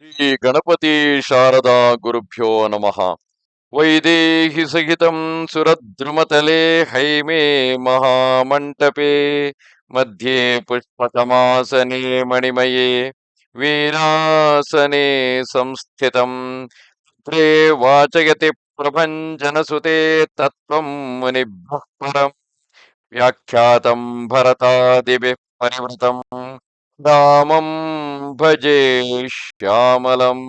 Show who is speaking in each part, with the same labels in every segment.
Speaker 1: ಶ್ರೀ ಗಣಪತಿ ಶಾರದಾ ಗುರುಭ್ಯೋ ನಮಃ. ವೈದೇಹಿ ಸಹಿತಂ ಸುರದ್ರುಮತಲೆ ಹೈಮೇ ಮಹಾಮಂಟಪೆ. ಮಧ್ಯೆ ಪುಷ್ಪತಮಾಸನೆ ಮಣಿಮಯೇ. ವೀರಾಸನೆ ಸಂಸ್ಥಿತಂ. ತ್ರೇ ವಾಚಯತಿ ಪ್ರಭಂಜನಸುತೆ ತತ್ವಂ ಮುನಿಭ್ಯಃ ಪರಂ. ವ್ಯಾಖ್ಯಾತಂ ಭರತಾದಿಭಿಃ ಪರಿವೃತಂ. ರಾಮಂ ಭಜೆ ಶ್ಯಾಮಲಂ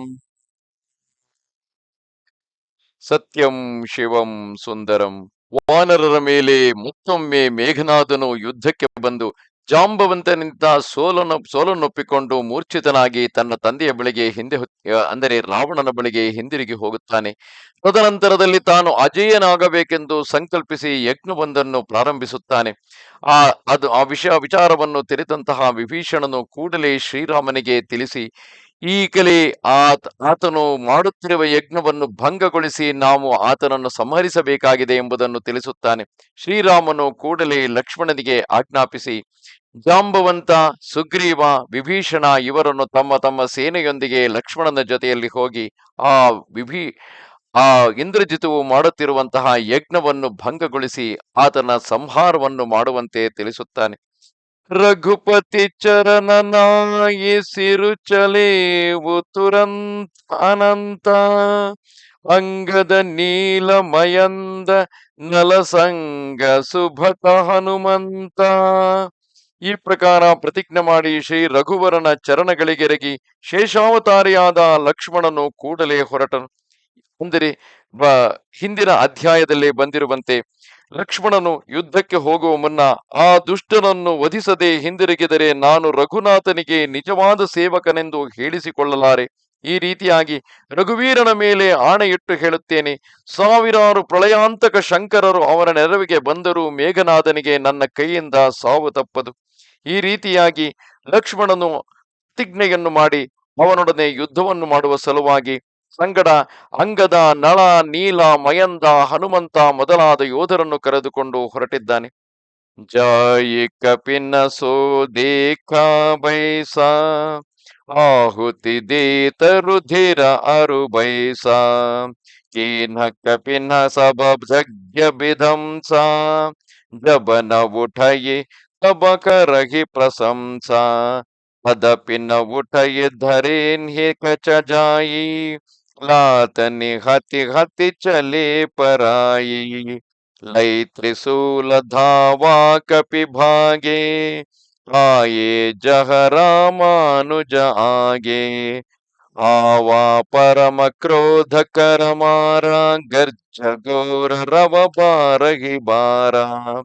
Speaker 1: ಸತ್ಯಂ ಶಿವಂ ಸುಂದರಂ ವಾನರರ ಮೇಲೆ ಮತ್ತೊಮ್ಮೆ ಮೇಘನಾದನು ಯುದ್ಧಕ್ಕೆ ಬಂದು ಜಾಂಬವಂತನಿಂದ ಸೋಲನ್ನು ಸೋಲನ್ನೊಪ್ಪಿಕೊಂಡು ಮೂರ್ಛಿತನಾಗಿ ತನ್ನ ತಂದೆಯ ಬಳಿಗೆ ಹಿಂದೆ ಅಂದರೆ ರಾವಣನ ಬಳಿಗೆ ಹಿಂದಿರುಗಿ ಹೋಗುತ್ತಾನೆ. ತದನಂತರದಲ್ಲಿ ತಾನು ಅಜೇಯನಾಗಬೇಕೆಂದು ಸಂಕಲ್ಪಿಸಿ ಯಜ್ಞವೊಂದನ್ನು ಪ್ರಾರಂಭಿಸುತ್ತಾನೆ. ಆ, ಅದು, ಆ ವಿಷಯ ವಿಚಾರವನ್ನು ತೆರೆದಂತಹ ವಿಭೀಷಣನು ಕೂಡಲೇ ಶ್ರೀರಾಮನಿಗೆ ತಿಳಿಸಿ, ಈಗಲೇ ಆತ, ಆತನು ಮಾಡುತ್ತಿರುವ ಯಜ್ಞವನ್ನು ಭಂಗಗೊಳಿಸಿ ನಾವು ಆತನನ್ನು ಸಂಹರಿಸಬೇಕಾಗಿದೆ ಎಂಬುದನ್ನು ತಿಳಿಸುತ್ತಾನೆ. ಶ್ರೀರಾಮನು ಕೂಡಲೇ ಲಕ್ಷ್ಮಣನಿಗೆ ಆಜ್ಞಾಪಿಸಿ ಜಾಂಬವಂತ, ಸುಗ್ರೀವ, ವಿಭೀಷಣ ಇವರನ್ನು ತಮ್ಮ ತಮ್ಮ ಸೇನೆಯೊಂದಿಗೆ ಲಕ್ಷ್ಮಣನ ಜೊತೆಯಲ್ಲಿ ಹೋಗಿ ಆ ವಿಭೀ, ಆ ಇಂದ್ರಜಿತುವು ಮಾಡುತ್ತಿರುವಂತಹ ಯಜ್ಞವನ್ನು ಭಂಗಗೊಳಿಸಿ ಆತನ ಸಂಹಾರವನ್ನು ಮಾಡುವಂತೆ ತಿಳಿಸುತ್ತಾನೆ. ರಘುಪತಿ ಚರಣನಾಯಿಸಿರು ಚಲೇವು ತುರಂತ ಅನಂತ ಅಂಗದ ನೀಲಮಯಂದ ನಲಸಂಗ ಸುಭತ ಹನುಮಂತ. ಈ ಪ್ರಕಾರ ಪ್ರತಿಜ್ಞೆ ಮಾಡಿ ಶ್ರೀ ರಘುವರನ ಚರಣಗಳಿಗೆರಗಿ ಶೇಷಾವತಾರಿಯಾದ ಲಕ್ಷ್ಮಣನು ಕೂಡಲೇ ಹೊರಟನು ಅಂದರೆ ಹಿಂದಿನ ಅಧ್ಯಾಯದಲ್ಲಿ ಬಂದಿರುವಂತೆ ಲಕ್ಷ್ಮಣನು ಯುದ್ಧಕ್ಕೆ ಹೋಗುವ ಮುನ್ನ ಆ ದುಷ್ಟನನ್ನು ವಧಿಸದೆ ಹಿಂದಿರುಗಿದರೆ ನಾನು ರಘುನಾಥನಿಗೆ ನಿಜವಾದ ಸೇವಕನೆಂದು ಹೇಳಿಸಿಕೊಳ್ಳಲಾರೆ. ಈ ರೀತಿಯಾಗಿ ರಘುವೀರನ ಮೇಲೆ ಆಣೆಯಿಟ್ಟು ಹೇಳುತ್ತೇನೆ, ಸಾವಿರಾರು ಪ್ರಳಯಾಂತಕ ಶಂಕರರು ಅವರ ನೆರವಿಗೆ ಬಂದರೂ ಮೇಘನಾಥನಿಗೆ ನನ್ನ ಕೈಯಿಂದ ಸಾವು ತಪ್ಪದು. ಈ ರೀತಿಯಾಗಿ ಲಕ್ಷ್ಮಣನು ಪ್ರತಿಜ್ಞೆಯನ್ನು ಮಾಡಿ ಅವನೊಡನೆ ಯುದ್ಧವನ್ನು ಮಾಡುವ ಸಲುವಾಗಿ ಸಂಗಡ ಅಂಗದ ನಳ, ನೀಲ, ಮಯಂದ, ಹನುಮಂತ ಮೊದಲಾದ ಯೋಧರನ್ನು ಕರೆದುಕೊಂಡು ಹೊರಟಿದ್ದಾನೆ. ಜಾಯಿ ಕಪಿನ ಸೋ ಆಹುತಿ ದೇತರು ಧೀರ ಅರು ಬೈಸ, ಕೀನ ಕಪಿನ ಸಬ ಜಗ್ಯ ಬಿಧಂಸ, ಜಬನ ಉಠಯೆ तब प्रशंसा। हदपि न उठय धरे जाई लात निहति हति चले पराई लय त्रिशूल धावा कपि भागे। आए जह रामानुज आगे। आवा परम क्रोध कर मारा। गर्ज घोर रव बारहि बारा।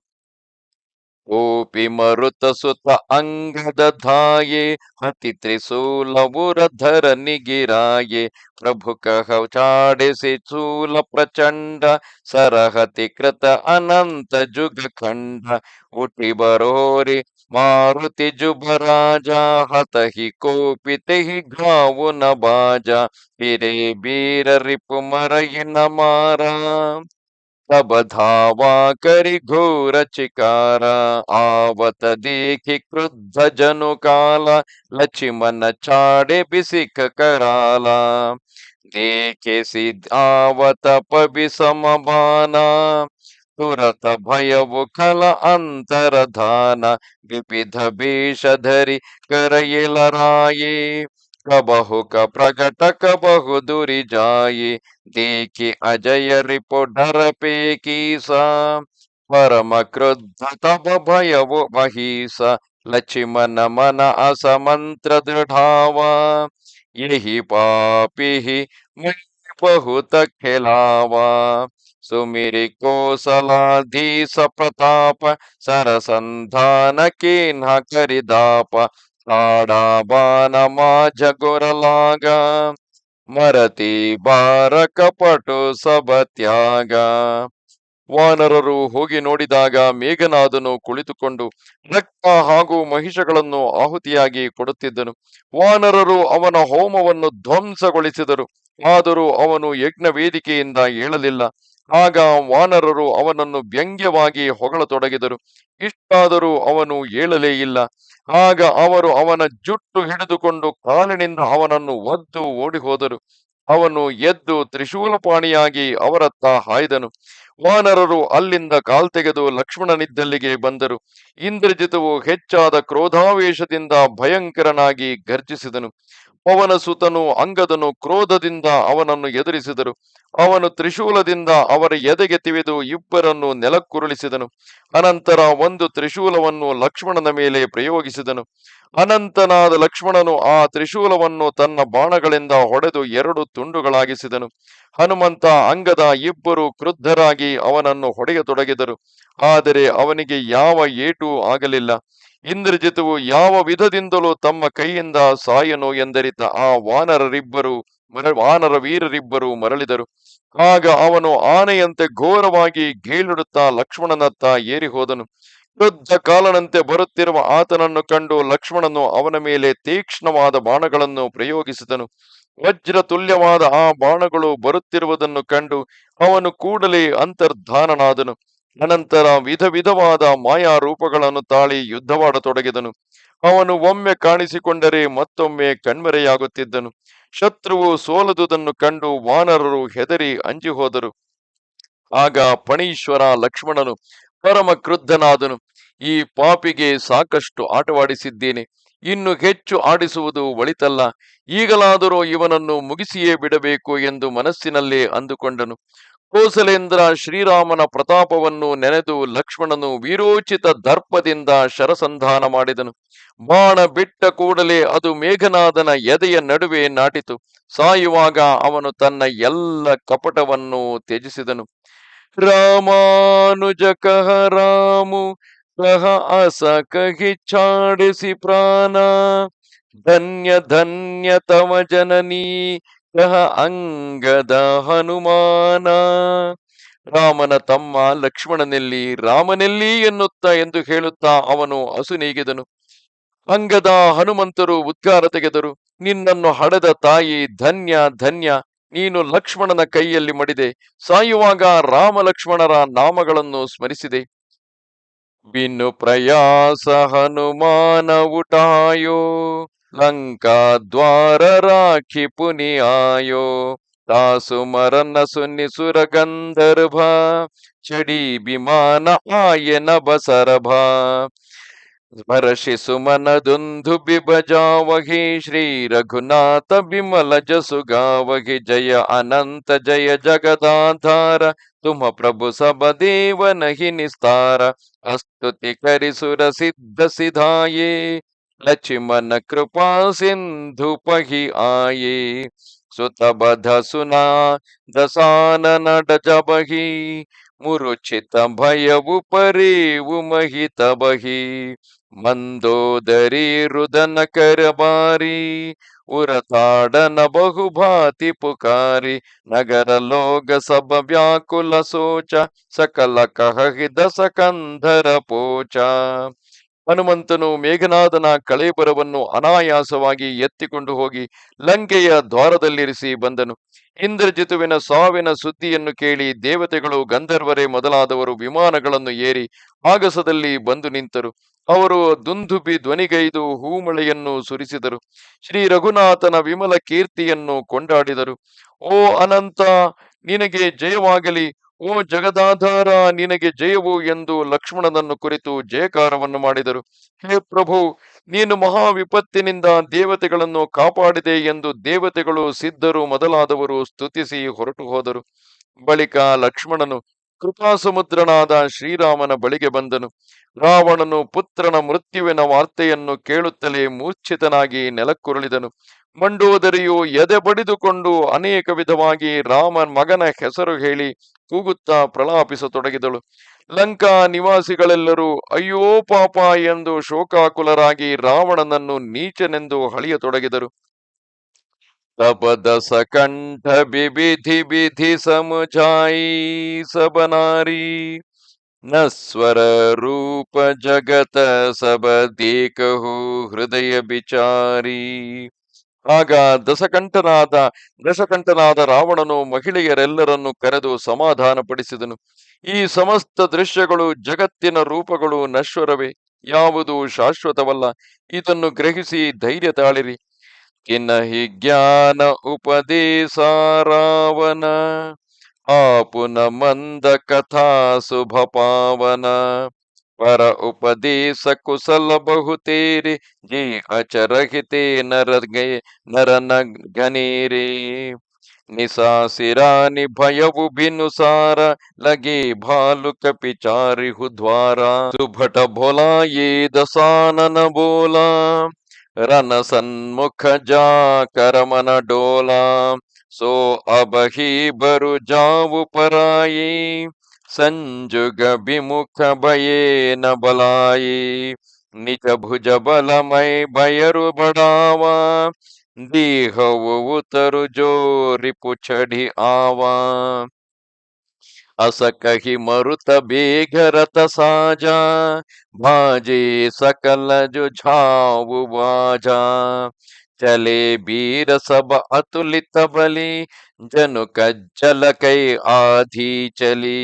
Speaker 1: ಓಪಿ ಮರುತ ಸುತ ಅಂಗದ ಧಾಯೆ ಹತಿ ತ್ರಿಶೂಲವುರ ಧರ ನಿಗಿರಾಯೆ ಪ್ರಭು ಕಹ ಚಾಡಿಸಿ ಚೂಲ ಪ್ರಚಂಡ, ಸರಹತಿ ಕೃತ ಅನಂತ ಜುಗ ಖಂಡ. ಉಟಿ ಬರೋರಿ ಮಾರುತಿ ಜುಬರಾಜ, ಹತಹಿ ಕೋಪಿತೆ ಘಾವು ನ ಬಾಜ. ಪಿರೆ ಬೀರ ರಿಪು ಮರಯಿನ ಮಾರ. तब धावा करि घोर चिकारा आवत देखि क्रुद्ध जनु काला लक्ष्मण चाड़े बिसिक कराला। देखे सिद्धावत पवि समाना तुरत भयवु खल अंतर धाना विविध भेष धरि करयलराये बहु का प्रकटक बहु दूरी जाये देखी अजय रिपो डर पे की सा। परम क्रुद्ध तब भय वो वही लक्ष्मण मन असमंत्र दृढ़ावा। यही पापी ही बहुत खिलावा। सुमिरि कोसलाधी प्रताप, सरसंधान की न करिदाप ಜಗೊರಲಾಗ, ಮರತಿ ಬಾರ ಕಪಟು ಸಬತ್ಯಾಗ ವಾನರರು ಹೋಗಿ ನೋಡಿದಾಗ ಮೇಘನಾದನು ಕುಳಿತುಕೊಂಡು ರಕ್ತ ಹಾಗೂ ಮಹಿಷಗಳನ್ನು ಆಹುತಿಯಾಗಿ ಕೊಡುತ್ತಿದ್ದನು. ವಾನರರು ಅವನ ಹೋಮವನ್ನು ಧ್ವಂಸಗೊಳಿಸಿದರು. ಆದರೂ ಅವನು ಯಜ್ಞ ವೇದಿಕೆಯಿಂದ ಏಳಲಿಲ್ಲ. ಆಗ ವಾನರರು ಅವನನ್ನು ವ್ಯಂಗ್ಯವಾಗಿ ಹೊಗಳತೊಡಗಿದರು. ಇಷ್ಟಾದರೂ ಅವನು ಏಳಲೇ ಇಲ್ಲ. ಆಗ ಅವರು ಅವನ ಜುಟ್ಟು ಹಿಡಿದುಕೊಂಡು ಕಾಲಿನಿಂದ ಅವನನ್ನು ಒದ್ದು ಓಡಿ ಹೋದರು ಅವನು ಎದ್ದು ತ್ರಿಶೂಲಪಾಣಿಯಾಗಿ ಅವರತ್ತ ಹಾಯ್ದನು. ವಾನರರು ಅಲ್ಲಿಂದ ಕಾಲ್ ತೆಗೆದು ಲಕ್ಷ್ಮಣನಿದ್ದಲ್ಲಿಗೆ ಬಂದರು. ಇಂದ್ರಜಿತವು ಹೆಚ್ಚಾದ ಕ್ರೋಧಾವೇಶದಿಂದ ಭಯಂಕರನಾಗಿ ಗರ್ಜಿಸಿದನು ಪವನ ಸುತನು ಅಂಗದನು ಕ್ರೋಧದಿಂದ ಅವನನ್ನು ಎದುರಿಸಿದರು. ಅವನು ತ್ರಿಶೂಲದಿಂದ ಅವರ ಎದೆಗೆ ತಿವಿದು ಇಬ್ಬರನ್ನು ನೆಲಕ್ಕುರುಳಿಸಿದನು. ಅನಂತರ ಒಂದು ತ್ರಿಶೂಲವನ್ನು ಲಕ್ಷ್ಮಣನ ಮೇಲೆ ಪ್ರಯೋಗಿಸಿದನು. ಅನಂತನಾದ ಲಕ್ಷ್ಮಣನು ಆ ತ್ರಿಶೂಲವನ್ನು ತನ್ನ ಬಾಣಗಳಿಂದ ಹೊಡೆದು ಎರಡು ತುಂಡುಗಳಾಗಿಸಿದನು. ಹನುಮಂತ ಅಂಗದ ಇಬ್ಬರು ಕ್ರುದ್ಧರಾಗಿ ಅವನನ್ನು ಹೊಡೆಯತೊಡಗಿದರು. ಆದರೆ ಅವನಿಗೆ ಯಾವ ಏಟೂ ಆಗಲಿಲ್ಲ. ಇಂದ್ರಜಿತವು ಯಾವ ವಿಧದಿಂದಲೂ ತಮ್ಮ ಕೈಯಿಂದ ಸಾಯನು ಎಂದರಿತ ಆ ವಾನರರಿಬ್ಬರು ವಾನರ ವೀರರಿಬ್ಬರು ಮರಳಿದರು. ಆಗ ಅವನು ಆನೆಯಂತೆ ಘೋರವಾಗಿ ಗೇಳಿಡುತ್ತಾ ಲಕ್ಷ್ಮಣನತ್ತ ಏರಿ ಹೋದನು ವೃದ್ಧ ಕಾಲನಂತೆ ಬರುತ್ತಿರುವ ಆತನನ್ನು ಕಂಡು ಲಕ್ಷ್ಮಣನು ಅವನ ಮೇಲೆ ತೀಕ್ಷ್ಣವಾದ ಬಾಣಗಳನ್ನು ಪ್ರಯೋಗಿಸಿದನು. ವಜ್ರ ತುಲ್ಯವಾದ ಆ ಬಾಣಗಳು ಬರುತ್ತಿರುವುದನ್ನು ಕಂಡು ಅವನು ಕೂಡಲೇ ಅಂತರ್ಧಾನನಾದನು. ಅನಂತರ ವಿಧ ವಿಧವಾದ ಮಾಯಾ ರೂಪಗಳನ್ನು ತಾಳಿ ಯುದ್ಧವಾಡತೊಡಗಿದನು. ಅವನು ಒಮ್ಮೆ ಕಾಣಿಸಿಕೊಂಡರೆ ಮತ್ತೊಮ್ಮೆ ಕಣ್ಮರೆಯಾಗುತ್ತಿದ್ದನು. ಶತ್ರುವು ಸೋಲದುದನ್ನು ಕಂಡು ವಾನರರು ಹೆದರಿ ಅಂಜಿ ಹೋದರು. ಆಗ ಪಣೀಶ್ವರ ಲಕ್ಷ್ಮಣನು ಪರಮ ಕ್ರುದ್ಧನಾದನು. ಈ ಪಾಪಿಗೆ ಸಾಕಷ್ಟು ಆಟವಾಡಿಸಿದ್ದೇನೆ. ಇನ್ನು ಹೆಚ್ಚು ಆಡಿಸುವುದು ಒಳಿತಲ್ಲ. ಈಗಲಾದರೂ ಇವನನ್ನು ಮುಗಿಸಿಯೇ ಬಿಡಬೇಕು ಎಂದು ಮನಸ್ಸಿನಲ್ಲೇ ಅಂದುಕೊಂಡನು. ಕೋಸಲೇಂದ್ರ ಶ್ರೀರಾಮನ ಪ್ರತಾಪವನ್ನು ನೆನೆದು ಲಕ್ಷ್ಮಣನು ವೀರೋಚಿತ ದರ್ಪದಿಂದ ಶರಸಂಧಾನ ಮಾಡಿದನು. ಬಾಣ ಬಿಟ್ಟ ಕೂಡಲೇ ಅದು ಮೇಘನಾದನ ಎದೆಯ ನಡುವೆ ನಾಟಿತು. ಸಾಯುವಾಗ ಅವನು ತನ್ನ ಎಲ್ಲ ಕಪಟವನ್ನು ತ್ಯಜಿಸಿದನು. ರಾಮಾನುಜ ಕಹ ರಾಮು ಕಹ ಅಸ ಕಹಿ ಚಾಡಿಸಿ ಪ್ರಾಣ. ಧನ್ಯ ಧನ್ಯ ತಮ ಜನನಿ, ಕಹ ಅಂಗದ ಹನುಮಾನ. ರಾಮನ ತಮ್ಮ ಲಕ್ಷ್ಮಣನೆಲ್ಲಿ, ರಾಮನೆಲ್ಲಿ ಎನ್ನುತ್ತಾ ಎಂದು ಹೇಳುತ್ತಾ ಅವನು ಅಸುನೀಗಿದನು ಅಂಗದ ಹನುಮಂತರು ಉದ್ಗಾರ ತೆಗೆದರು. ನಿನ್ನನ್ನು ಹಡೆದ ತಾಯಿ ಧನ್ಯ ಧನ್ಯ ನೀನು ಲಕ್ಷ್ಮಣನ ಕೈಯಲ್ಲಿ ಮಡಿದೆ, ಸಾಯುವಾಗ ರಾಮ ಲಕ್ಷ್ಮಣರ ನಾಮಗಳನ್ನು ಸ್ಮರಿಸಿದೆ. ಬಿನ್ನು ಪ್ರಯಾಸ ಹನುಮಾನ ಉಟಾಯೋ, ಲಂಕಾ ದ್ವಾರ ರಾಖಿ ಪುನಿಯಾಯೋ ತಾಸು ಮರನ್ನ ಸುನ್ನಿ ಸುರ ಗಂಧರ್ಭ, ಚಡಿ ಬಿಮಾನ ಆಯನ ಬಸರಭ. स्मरशिसुमनदुन्धुबिभजावहि श्रीरघुनाथ विमल जसु गावि जय अनंत जय जगदाधार। तुम प्रभु सब देव नही निस्तार। अस्तुति करि सुर सिद्ध सिधाये। लक्ष्मण कृपा सिंधु पहि आए। सुत बध सुना दसानन डजबहि मुरुचित भयवु परेवु महित बहि ಮಂದೋದರಿ ರುದನ ಕರಬಾರಿ ಉರತಾಡನ ಬಹುಭಾತಿ ಪುಕಾರಿ ನಗರ ಲೋಕ ಸಬ ವ್ಯಾಕುಲ ಸೋಚ ಸಕಲ ಕಹಿದ ಸಕಂಧರ ಪೋಚ ಹನುಮಂತನು ಮೇಘನಾದನ ಕಳೇಬರವನ್ನು ಅನಾಯಾಸವಾಗಿ ಎತ್ತಿಕೊಂಡು ಹೋಗಿ ಲಂಕೆಯ ದ್ವಾರದಲ್ಲಿರಿಸಿ ಬಂದನು. ಇಂದ್ರಜಿತುವಿನ ಸಾವಿನ ಸುದ್ದಿಯನ್ನು ಕೇಳಿ ದೇವತೆಗಳು ಗಂಧರ್ವರೇ ಮೊದಲಾದವರು ವಿಮಾನಗಳನ್ನು ಏರಿ ಆಗಸದಲ್ಲಿ ಬಂದು ನಿಂತರು. ಅವರು ದುಂದುಬಿ ಧ್ವನಿಗೈದು ಹೂಮಳೆಯನ್ನು ಸುರಿಸಿದರು. ಶ್ರೀ ರಘುನಾಥನ ವಿಮಲ ಕೀರ್ತಿಯನ್ನು ಕೊಂಡಾಡಿದರು. ಓ ಅನಂತ, ನಿನಗೆ ಜಯವಾಗಲಿ. ಓ ಜಗದಾಧಾರ, ನಿನಗೆ ಜಯವು ಎಂದು ಲಕ್ಷ್ಮಣನನ್ನು ಕುರಿತು ಜಯಕಾರವನ್ನು ಮಾಡಿದರು. ಹೇ ಪ್ರಭು, ನೀನು ಮಹಾ ವಿಪತ್ತಿನಿಂದ ದೇವತೆಗಳನ್ನು ಕಾಪಾಡಿದೆ ಎಂದು ದೇವತೆಗಳು ಸಿದ್ಧರು ಮೊದಲಾದವರು ಸ್ತುತಿಸಿ ಹೊರಟು ಹೋದರು ಬಳಿಕ ಲಕ್ಷ್ಮಣನು ಕೃಪಾಸಮುದ್ರನಾದ ಶ್ರೀರಾಮನ ಬಳಿಗೆ ಬಂದನು. ರಾವಣನು ಪುತ್ರನ ಮೃತ್ಯುವಿನ ವಾರ್ತೆಯನ್ನು ಕೇಳುತ್ತಲೇ ಮೂರ್ಛಿತನಾಗಿ ನೆಲಕ್ಕುರುಳಿದನು. ಮಂಡೋದರಿಯು ಎದೆ ಬಡಿದುಕೊಂಡು ಅನೇಕ ವಿಧವಾಗಿ ರಾಮನ್ ಮಗನ ಹೆಸರು ಹೇಳಿ ಕೂಗುತ್ತಾ ಪ್ರಲಾಪಿಸತೊಡಗಿದಳು. ಲಂಕಾ ನಿವಾಸಿಗಳೆಲ್ಲರೂ, ಅಯ್ಯೋ ಪಾಪ ಎಂದು ಶೋಕಾಕುಲರಾಗಿ ರಾವಣನನ್ನು ನೀಚನೆಂದು ಹಳಿಯತೊಡಗಿದರು ತಪದ ಸಕಂಠ ಬಿಬಿಧಿ ಬಿಧಿ ಸಮುಜಾಯಿ ಸಬನಾರಿ ನಸ್ವರ ರೂಪ ಜಗತ ದೇಕಹು ಹೃದಯ ಬಿಚಾರಿ ಆಗ ದಶಕಂಠನಾದ ದಶಕಂಠನಾದ ರಾವಣನು ಮಹಿಳೆಯರೆಲ್ಲರನ್ನು ಕರೆದು ಸಮಾಧಾನ ಪಡಿಸಿದನು ಈ ಸಮಸ್ತ ದೃಶ್ಯಗಳು ಜಗತ್ತಿನ ರೂಪಗಳು ನಶ್ವರವೇ, ಯಾವುದು ಶಾಶ್ವತವಲ್ಲ. ಇದನ್ನು ಗ್ರಹಿಸಿ ಧೈರ್ಯ ತಾಳಿರಿ. ಕಿನ್ನಹಿ ಜ್ಞಾನ ಉಪದೇಶ ರಾವಣ. ಆಪುನ ಮಂದ ಕಥಾ ಶುಭ ಪಾವನ. ಪರ ಉಪದೇಶ ಕುಶಲ ಬಹುತೇರಿ, ಜೀ ಅಚರಹಿತೆ ನರಗೆ ನರನ ಘನೀರಿ ನಿಸಾಸಿರಾನಿ ಭಯವು ಬಿನುಸಾರ, ಲಗೆ ಭಾಲು ಕಪಿಚಾರಿ ಹುದ್ವಾರ ಸುಭಟ ಭೋಲಾ ಯೇ ದಸಾನನ ಬೋಲಾ. ರನ ಸನ್ಮುಖ ಜಾ ಕರಮನ ಡೋಲಾ, ಸೋ ಅಬಹಿ ಬರು ಜಾವು ಪರಾಯಿ, ಸಂಜುಗ ವಿಮುಖ ಭಯೇನ ಬಲಾಯಿ, ನಿಜ ಭುಜ ಬಲಮೈ ಬಯರು ಬಡಾವ, ದೇಹವು ಉತರು ಜೋರಿ ಪುಚಡಿ ಆವಾ. ಅಸಕಹಿ ಮರುತ ಬೇಗರತ ಸಾಜ, ಭಾಜೆ ಸಕಲ ಜುಝಾವು ಬಾಜ ಚಲೆ ಬೀರ ಸಬ ಅತುಲಿತ ಬಲಿ, ಜನು ಕಜ್ಜಲ ಕೈ ಆಧಿ ಚಲಿ.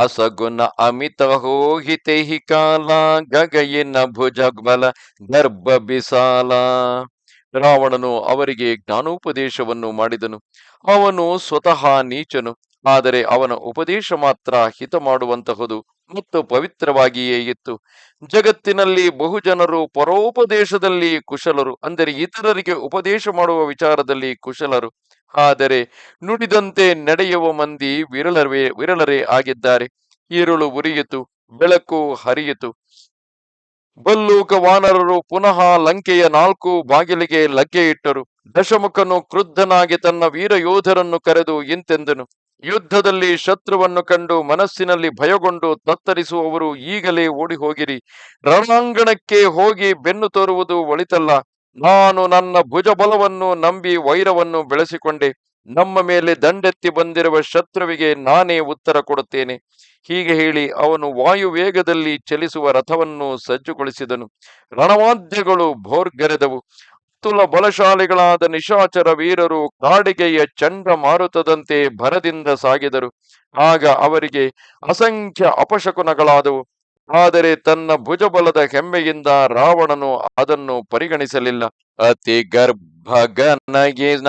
Speaker 1: ಅಸಗುಣ ಅಮಿತ ಹೋಹಿತೆ ಹಿ ಕಾಲ ಗಗಯಿನ ಭುಜ ಬಲ ಗರ್ಭ ಬಿಸಾಲ. ರಾವಣನು ಅವರಿಗೆ ಜ್ಞಾನೋಪದೇಶವನ್ನು ಮಾಡಿದನು. ಅವನು ಸ್ವತಃ ನೀಚನು. ಆದರೆ ಅವನ ಉಪದೇಶ ಮಾತ್ರ ಹಿತ ಮಾಡುವಂತಹುದು ಮತ್ತು ಪವಿತ್ರವಾಗಿಯೇ ಇತ್ತು. ಜಗತ್ತಿನಲ್ಲಿ ಬಹುಜನರು ಪರೋಪದೇಶದಲ್ಲಿ ಕುಶಲರು, ಅಂದರೆ ಇತರರಿಗೆ ಉಪದೇಶ ಮಾಡುವ ವಿಚಾರದಲ್ಲಿ ಕುಶಲರು. ಆದರೆ ನುಡಿದಂತೆ ನಡೆಯುವ ಮಂದಿ ವಿರಳರೇ ವಿರಳರೇ ಆಗಿದ್ದಾರೆ. ಈರುಳು ಉರಿಯಿತು, ಬೆಳಕು ಹರಿಯಿತು. ಬಲ್ಲೂಕ ವಾನರರು ಪುನಃ ಲಂಕೆಯ ನಾಲ್ಕು ಬಾಗಿಲಿಗೆ ಲಗ್ಗೆ ಇಟ್ಟರು. ದಶಮುಖನು ಕ್ರುದ್ಧನಾಗಿ ತನ್ನ ವೀರ ಯೋಧರನ್ನು ಕರೆದು ಇಂತೆಂದನು. ಯುದ್ಧದಲ್ಲಿ ಶತ್ರುವನ್ನು ಕಂಡು ಮನಸ್ಸಿನಲ್ಲಿ ಭಯಗೊಂಡು ತತ್ತರಿಸುವವರು ಈಗಲೇ ಓಡಿ ಹೋಗಿರಿ ರಣಾಂಗಣಕ್ಕೆ ಹೋಗಿ ಬೆನ್ನು ತೋರುವುದು ಒಳಿತಲ್ಲ. ನಾನು ನನ್ನ ಭುಜಬಲವನ್ನು ನಂಬಿ ವೈರವನ್ನು ಬೆಳೆಸಿಕೊಂಡೆ. ನಮ್ಮ ಮೇಲೆ ದಂಡೆತ್ತಿ ಬಂದಿರುವ ಶತ್ರುವಿಗೆ ನಾನೇ ಉತ್ತರ ಕೊಡುತ್ತೇನೆ. ಹೀಗೆ ಹೇಳಿ ಅವನು ವಾಯು ವೇಗದಲ್ಲಿ ಚಲಿಸುವ ರಥವನ್ನು ಸಜ್ಜುಗೊಳಿಸಿದನು. ರಣವಾದ್ಯಗಳು ಭೋರ್ಗರೆದವು. ತುಲ ಬಲಶಾಲಿಗಳಾದ ನಿಶಾಚರ ವೀರರು ಕಾಡಿಗೆಯ ಚಂಡ ಮಾರುತದಂತೆ ಭರದಿಂದ ಸಾಗಿದರು. ಆಗ ಅವರಿಗೆ ಅಸಂಖ್ಯ ಅಪಶಕುನಗಳಾದವು. ಆದರೆ ತನ್ನ ಭುಜಬಲದ ಹೆಮ್ಮೆಯಿಂದ ರಾವಣನು ಅದನ್ನು ಪರಿಗಣಿಸಲಿಲ್ಲ. ಅತಿ ಗರ್ಭಗನಗಿನ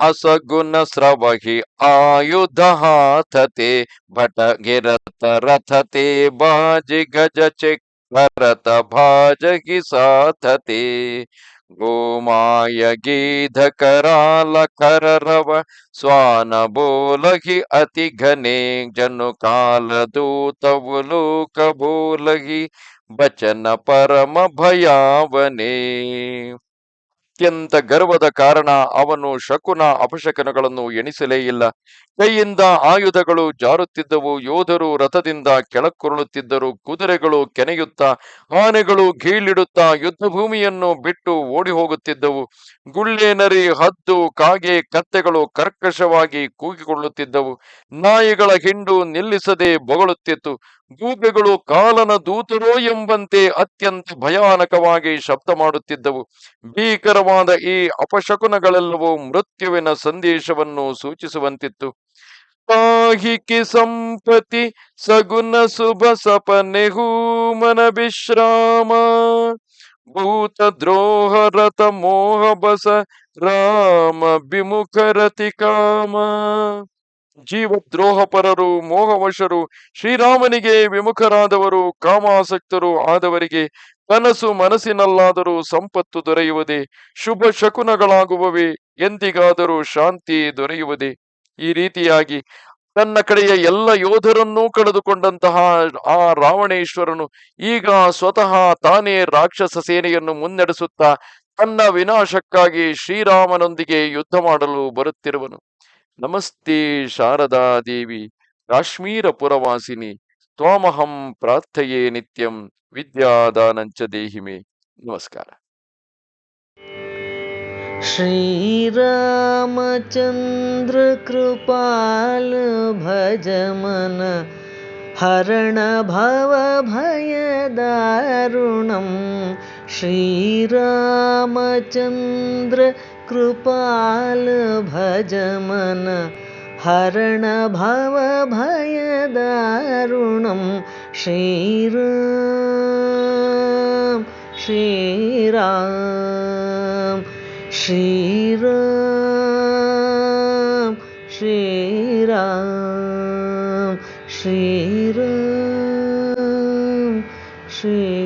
Speaker 1: ಅಸಗುನ ಸ್ರವಹಿ ಆಯುಧ ಹಾಥತೆ ಭಟಗಿರತ ರಥತೆ, ಬಾಜಿ ಗಜ ಚಕ್ರತ ಭಾಜಗಿ ಸಾಥತೆ. गोमाय गिध कराल कर रव स्वान बोलगी अति घने गीधकरालकररव, स्वानबोलहि अतिघने जनुकालदूतवलोकबोलहि बचन परम भयावने ಅತ್ಯಂತ ಗರ್ವದ ಕಾರಣ ಅವನು ಶಕುನ ಅಪಶಕನಗಳನ್ನು ಎಣಿಸಲೇ ಇಲ್ಲ. ಕೈಯಿಂದ ಆಯುಧಗಳು ಜಾರುತ್ತಿದ್ದವು, ಯೋಧರು ರಥದಿಂದ ಕೆಳಕ್ಕುರುಳುತ್ತಿದ್ದರು, ಕುದುರೆಗಳು ಕೆನೆಯುತ್ತಾ, ಆನೆಗಳು ಗೀಳಿಡುತ್ತಾ ಯುದ್ಧ ಭೂಮಿಯನ್ನು ಬಿಟ್ಟು ಓಡಿ ಹೋಗುತ್ತಿದ್ದವು ಗುಳ್ಳೆನರಿ ಹದ್ದು, ಕಾಗೆ ಕತ್ತೆಗಳು ಕರ್ಕಶವಾಗಿ ಕೂಗಿಕೊಳ್ಳುತ್ತಿದ್ದವು. ನಾಯಿಗಳ ಹಿಂಡು ನಿಲ್ಲಿಸದೆ ಬೊಗಳುತ್ತಿತ್ತು. ಗೂಬೆಗಳು ಕಾಲನ ದೂತರೋ ಎಂಬಂತೆ ಅತ್ಯಂತ ಭಯಾನಕವಾಗಿ ಶಬ್ದ ಮಾಡುತ್ತಿದ್ದವು. ಭೀಕರವಾದ ಈ ಅಪಶಕುನಗಳೆಲ್ಲವೂ ಮೃತ್ಯುವಿನ ಸಂದೇಶವನ್ನು ಸೂಚಿಸುವಂತಿತ್ತು. ಪಾಹಿಕಿ ಸಂಪತಿ ಸಗುನ ಶುಭ ಸಪ ನೆಹೂಮನ ವಿಶ್ರಾಮ. ಭೂತ ದ್ರೋಹ ರಥ ಮೋಹ ಬಸ ರಾಮ ವಿಮುಖ ರತಿ ಕಾಮ. ಜೀವದ್ರೋಹಪರರು ಮೋಹವಶರು, ಶ್ರೀರಾಮನಿಗೆ ವಿಮುಖರಾದವರು, ಕಾಮಾಸಕ್ತರು ಆದವರಿಗೆ ಕನಸು ಮನಸ್ಸಿನಲ್ಲಾದರೂ ಸಂಪತ್ತು ದೊರೆಯುವುದೇ, ಶುಭ ಶಕುನಗಳಾಗುವವೇ ಎಂದಿಗಾದರೂ ಶಾಂತಿ ದೊರೆಯುವುದೇ. ಈ ರೀತಿಯಾಗಿ ತನ್ನ ಕಡೆಯ ಎಲ್ಲ ಯೋಧರನ್ನೂ ಕಳೆದುಕೊಂಡಂತಹ ಆ ರಾವಣೇಶ್ವರನು ಈಗ ಸ್ವತಃ ತಾನೇ ರಾಕ್ಷಸ ಸೇನೆಯನ್ನು ಮುನ್ನಡೆಸುತ್ತಾ ತನ್ನ ವಿನಾಶಕ್ಕಾಗಿ ಶ್ರೀರಾಮನೊಂದಿಗೆ ಯುದ್ಧ ಮಾಡಲು ಬರುತ್ತಿರುವನು. नमस्ते शारदादेवी काश्मीरपुरवासिनि त्वामहं प्रार्थये नित्यं
Speaker 2: विद्यादानञ्च देहि मे नमस्कार श्रीरामचन्द्रकृपाल भजमन हरणभवभयदारुणं श्रीरामचन्द्र कृपाल भजमन हरणभवभयदारुणं श्रीराम श्रीराम श्रीराम श्रीराम श्री